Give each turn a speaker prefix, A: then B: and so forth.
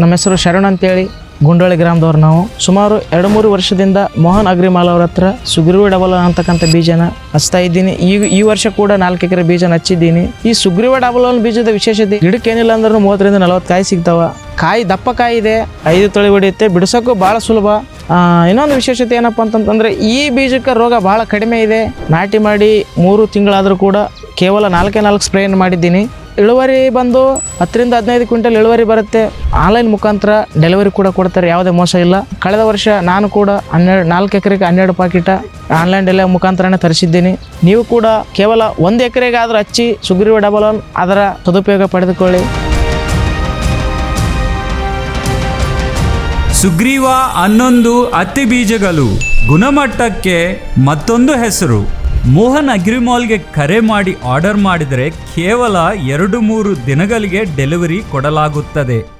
A: ನಮ್ಮ ಹೆಸರು ಶರಣ್ ಅಂತೇಳಿ. ಗುಂಡೋಳಿ ಗ್ರಾಮದವ್ರು ನಾವು. ಸುಮಾರು ಎರಡು ಮೂರು ವರ್ಷದಿಂದ ಮೋಹನ್ ಅಗ್ರಿಮಾಲ್ ಅವ್ರ ಹತ್ರ ಸುಗ್ರೀವ ಡಬಲ್ ಅಂತಕ್ಕಂಥ ಬೀಜನ ಹಚ್ತಾ ಇದ್ದೀನಿ. ಈ ಈ ವರ್ಷ ಕೂಡ ನಾಲ್ಕು ಎಕರೆ ಬೀಜನ ಹಚ್ಚಿದ್ದೀನಿ. ಈ ಸುಗ್ರೀವ ಡಬಲ್ ಬೀಜದ ವಿಶೇಷತೆ ಗಿಡಕ್ಕೆ ಏನಿಲ್ಲ ಅಂದ್ರೂ ಮೂವತ್ತರಿಂದ ನಲವತ್ತು ಕಾಯಿ ಸಿಗ್ತಾವ. ಕಾಯಿ ದಪ್ಪ ಕಾಯಿ ಇದೆ, ಐದು ತಳಿ ಹೊಡೆಯುತ್ತೆ ಬಿಡಿಸೋಕ್ಕೂ ಭಾಳ ಸುಲಭ. ಇನ್ನೊಂದು ವಿಶೇಷತೆ ಏನಪ್ಪ ಅಂತಂತಂದ್ರೆ ಈ ಬೀಜಕ್ಕೆ ರೋಗ ಭಾಳ ಕಡಿಮೆ ಇದೆ. ನಾಟಿ ಮಾಡಿ ಮೂರು ತಿಂಗಳಾದರೂ ಕೂಡ ಕೇವಲ ನಾಲ್ಕೇ ನಾಲ್ಕು ಸ್ಪ್ರೇಯನ್ನು ಮಾಡಿದ್ದೀನಿ. ಇಳುವರಿ ಬಂದು ಹತ್ತರಿಂದ ಹದಿನೈದು ಕ್ವಿಂಟಲ್ ಇಳುವರಿ ಬರುತ್ತೆ. ಆನ್ಲೈನ್ ಮುಖಾಂತರ ಡೆಲಿವರಿ ಕೂಡ ಕೊಡ್ತಾರೆ, ಯಾವುದೇ ಮೋಸ ಇಲ್ಲ. ಕಳೆದ ವರ್ಷ ನಾನು ಕೂಡ ಹನ್ನೆರಡು, ನಾಲ್ಕು ಎಕರೆಗೆ ಹನ್ನೆರಡು ಪಾಕಿಟ ಆನ್ಲೈನ್ ಡೆಲಿವರಿ ಮುಖಾಂತರನೇ ತರಿಸಿದ್ದೀನಿ. ನೀವು ಕೂಡ ಕೇವಲ ಒಂದು ಎಕರೆಗೆ ಆದರೂ ಹಚ್ಚಿ ಸುಗ್ರೀವ ಡಬಲ್ ಒನ್ ಅದರ ಸದುಪಯೋಗ ಪಡೆದುಕೊಳ್ಳಿ.
B: ಸುಗ್ರೀವ ಹನ್ನೊಂದು ಹತ್ತಿ ಬೀಜಗಳು ಗುಣಮಟ್ಟಕ್ಕೆ ಮತ್ತೊಂದು ಹೆಸರು. ಮೋಹನ್ ಅಗ್ರಿಮಾಲ್ಗೆ ಕರೆ ಮಾಡಿ ಆರ್ಡರ್ ಮಾಡಿದರೆ ಕೇವಲ ಎರಡು ಮೂರು ದಿನಗಳಿಗೆ ಡೆಲಿವರಿ ಕೊಡಲಾಗುತ್ತದೆ.